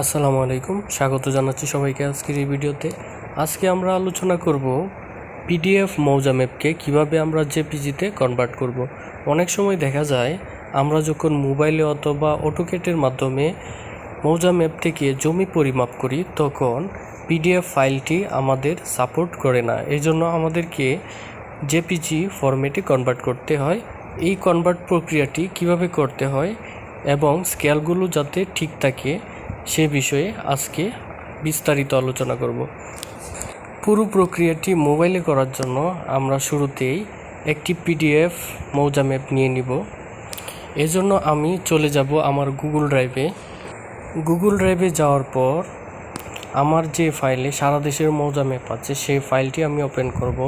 আসসালামু আলাইকুম। স্বাগত জানাচ্ছি সবাইকে আজকের এই ভিডিওতে। আজকে আমরা আলোচনা করব পিডিএফ মৌজা ম্যাপকে কীভাবে আমরা জেপিজিতে কনভার্ট করব। অনেক সময় দেখা যায়, আমরা যখন মোবাইলে অথবা অটোকেটের মাধ্যমে মৌজা ম্যাপ থেকে জমি পরিমাপ করি, তখন পিডিএফ ফাইলটি আমাদের সাপোর্ট করে না। এই জন্য আমাদেরকে জেপিজি ফরম্যাটে কনভার্ট করতে হয়। এই কনভার্ট প্রক্রিয়াটি কীভাবে করতে হয় এবং স্কেলগুলো যাতে ঠিক থাকে সে বিষয়ে আজকে বিস্তারিত আলোচনা করব। পুরো প্রক্রিয়াটি মোবাইলে করার জন্য আমরা শুরুতেই একটি পিডিএফ মৌজা ম্যাপ নিয়ে নিব। এজন্য আমি চলে যাব আমার গুগল ড্রাইভে। গুগল ড্রাইভে যাওয়ার পর আমার যে ফাইলে সারা দেশের মৌজা ম্যাপ আছে, সেই ফাইলটি আমি ওপেন করব।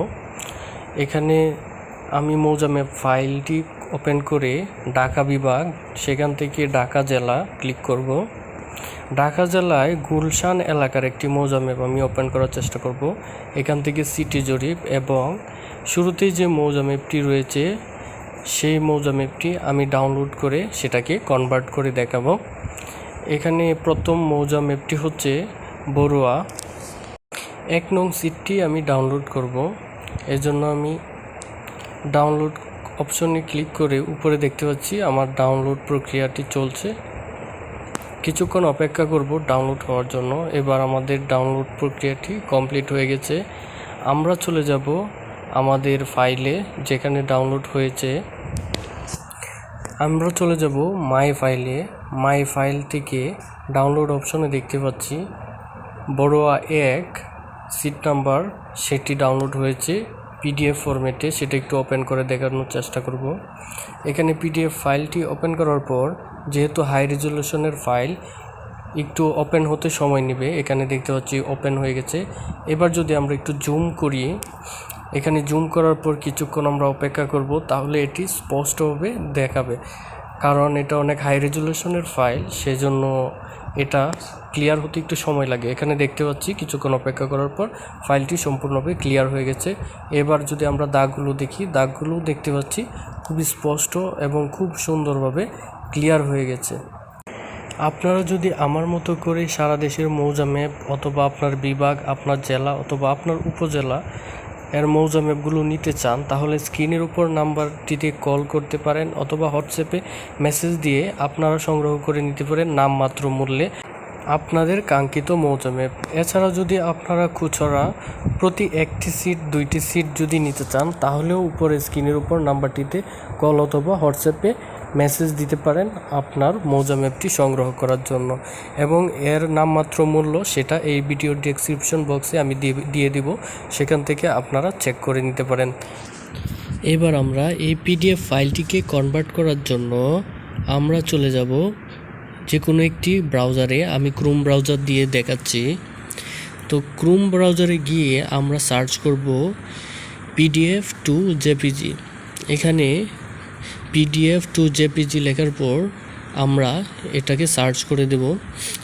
এখানে আমি মৌজা ম্যাপ ফাইলটি ওপেন করে ঢাকা বিভাগ, সেখান থেকে ঢাকা জেলা ক্লিক করব। ঢাকা জেলায় গুলশান এলাকার একটি মৌজা ম্যাপ আমি ওপেন করার চেষ্টা করব। এখান থেকে সিটি জরিপ এবং শুরুতেই যে মৌজা ম্যাপটি রয়েছে, সেই মৌজা ম্যাপটি আমি ডাউনলোড করে সেটাকে কনভার্ট করে দেখাবো। এখানে প্রথম মৌজা ম্যাপটি হচ্ছে বড়ুয়া। এক নং সিটটি আমি ডাউনলোড করব। এর জন্য আমি ডাউনলোড অপশনে ক্লিক করে উপরে দেখতে পাচ্ছি, আমার ডাউনলোড প্রক্রিয়াটি চলছে। কিছুক্ষণ অপেক্ষা করব ডাউনলোড হওয়ার জন্য। এবার আমাদের ডাউনলোড প্রক্রিয়াটি কমপ্লিট হয়ে গেছে। আমরা চলে যাব আমাদের ফাইলে যেখানে ডাউনলোড হয়েছে। আমরা চলে যাব মাই ফাইলে। মাই ফাইল থেকে ডাউনলোড অপশনে দেখতে পাচ্ছি, বড়োয়া এক, সিট নাম্বার, সেটি ডাউনলোড হয়েছে। পিডিএফ ফরম্যাটে সেটা একটু ওপেন করে দেখানোর চেষ্টা করব। এখানে পিডিএফ ফাইলটি ওপেন করার পর, যেহেতু হাই রেজলিউশনের ফাইল একটু ওপেন হতে সময় নেবে। এখানে দেখতে পাচ্ছি ওপেন হয়ে গেছে। এবার যদি আমরা একটু জুম করি, এখানে জুম করার পর কিছুক্ষণ আমরা অপেক্ষা করব, তাহলে এটি স্পষ্টভাবে দেখাবে। কারণ এটা অনেক হাই রেজলিউশনের ফাইল সেজন্য এটা ক্লিয়ার হতে একটু সময় লাগে। এখানে দেখতে পাচ্ছি কিছুক্ষণ অপেক্ষা করার পর ফাইলটি সম্পূর্ণভাবে ক্লিয়ার হয়ে গেছে। এবার যদি আমরা দাগগুলো দেখি, দাগগুলো দেখতে পাচ্ছি খুবই স্পষ্ট এবং খুব সুন্দরভাবে ক্লিয়ার হয়ে গেছে। আপনারা যদি আমার মতো করে সারা দেশের মৌজা ম্যাপ অথবা আপনার বিভাগ, আপনার জেলা অথবা আপনার উপজেলা এর মৌজা ম্যাপগুলো নিতে চান, তাহলে স্ক্রিনের উপর নাম্বারটিতে কল করতে পারেন অথবা হোয়াটসঅ্যাপে মেসেজ দিয়ে আপনারা সংগ্রহ করে নিতে পারেন নামমাত্র মূল্যে আপনাদের কাঙ্ক্ষিত মৌজা ম্যাপ। এছাড়া যদি আপনারা খুচরা প্রতি একটি সিট, দুইটি সিট যদি নিতে চান, তাহলেও উপরে স্ক্রিনের উপর নাম্বারটিতে কল অথবা হোয়াটসঅ্যাপে মেসেজ দিতে পারেন আপনার মৌজা ম্যাপটি সংগ্রহ করার জন্য। এবং এর নামমাত্র মূল্য সেটা এই ভিডিওর ডেসক্রিপশন বক্সে আমি দিয়ে দিব। সেখান থেকে আপনারা চেক করে নিতে পারেন। এবার আমরা এই পিডিএফ ফাইলটিকে কনভার্ট করার জন্য আমরা চলে যাব যে কোনো একটি ব্রাউজারে আমি ক্রোম ব্রাউজার দিয়ে দেখাচ্ছি। তো ক্রোম ব্রাউজারে গিয়ে আমরা সার্চ করব পিডিএফ টু জেপিজি এখানে পিডিএফ টু জেপিজি লেখার পর আমরা এটাকে সার্চ করে দেব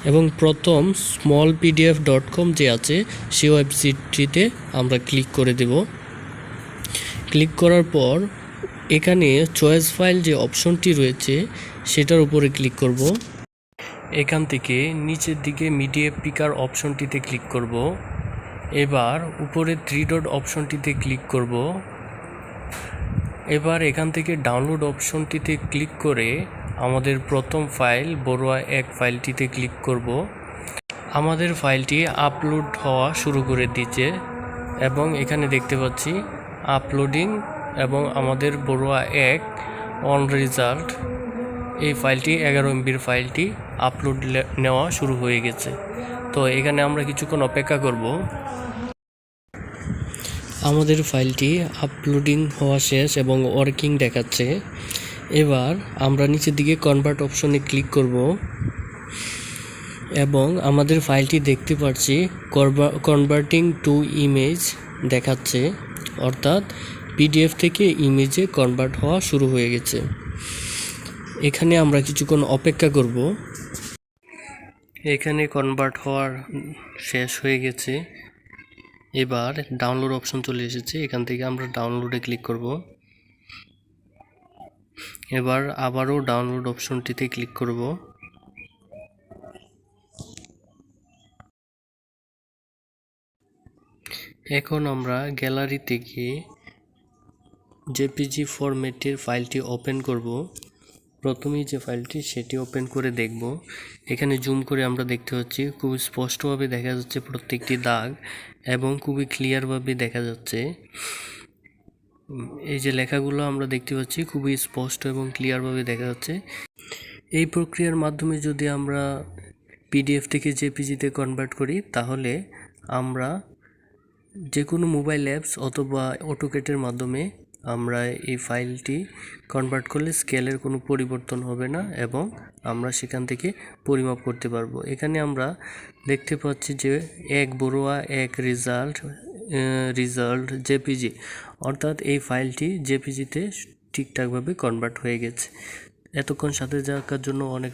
এবং প্রথম স্মল পিডিএফ ডট কম যে আছে, সেই ওয়েবসাইটটিতে আমরা ক্লিক করে দেব। ক্লিক করার পর এখানে চয়েস ফাইল যে অপশনটি রয়েছে, সেটার উপরে ক্লিক করব। এখান থেকে নিচের দিকে মিডিয়া পিকার অপশনটিতে ক্লিক করব। এবার উপরে থ্রি ডট অপশনটিতে ক্লিক করব। এবার এখান থেকে ডাউনলোড অপশনটিতে ক্লিক করে আমাদের প্রথম ফাইল বড়ুয়া এক ফাইলটিতে ক্লিক করব। আমাদের ফাইলটি আপলোড হওয়া শুরু করে দিচ্ছে এবং এখানে দেখতে পাচ্ছি আপলোডিং এবং আমাদের বড়ুয়া এক অন রেজাল্ট এই ফাইলটি এগারো এমবির ফাইলটি আপলোড নেওয়া শুরু হয়ে গেছে। তো এখানে আমরা কিছুক্ষণ অপেক্ষা করব। আমাদের ফাইলটি আপলোডিং হওয়া শেষ এবং ওয়ার্কিং দেখাচ্ছে। এবার আমরা নিচের দিকে কনভার্ট অপশনে ক্লিক করব এবং আমাদের ফাইলটি দেখতে পাচ্ছি কনভার্টিং টু ইমেজ দেখাচ্ছে, অর্থাৎ পিডিএফ থেকে ইমেজে কনভার্ট হওয়া শুরু হয়ে গেছে। এখানে আমরা কিছুক্ষণ অপেক্ষা করব। এখানে কনভার্ট হওয়ার শেষ হয়ে গেছে। এবার ডাউনলোড অপশন চলে এসেছে, এখান থেকে আমরা ডাউনলোডে ক্লিক করব। এবার আবারও ডাউনলোড অপশনটিতে ক্লিক করব। এখন আমরা গ্যালারিতে গিয়ে জেপিজি ফরম্যাটের ফাইলটি ওপেন করব। প্রথমেই যে ফাইলটি সেটি ওপেন করে দেখব। এখানে জুম করে আমরা দেখতে পাচ্ছি, খুব স্পষ্টভাবে দেখা যাচ্ছে প্রত্যেকটি দাগ এবং খুবই ক্লিয়ারভাবে দেখা যাচ্ছে। এই যে লেখাগুলো আমরা দেখতে পাচ্ছি, খুবই স্পষ্ট এবং ক্লিয়ারভাবে দেখা যাচ্ছে। এই প্রক্রিয়ার মাধ্যমে যদি আমরা পিডিএফ থেকে জেপিজিতে কনভার্ট করি, তাহলে আমরা যে কোনো মোবাইল অ্যাপস অথবা অটোকেটের মাধ্যমে আমরা এই ফাইলটি কনভার্ট করলে স্কেলের কোনো পরিবর্তন হবে না এবং আমরা সেখান থেকে পরিমাপ করতে পারব। এখানে আমরা দেখতে পাচ্ছি যে এক বড়ুয়া, এক রেজাল্ট রেজাল্ট জেপিজি অর্থাৎ এই ফাইলটি জেপিজিতে ঠিকঠাকভাবে কনভার্ট হয়ে গেছে। এতক্ষণ সাথে থাকার জন্য অনেক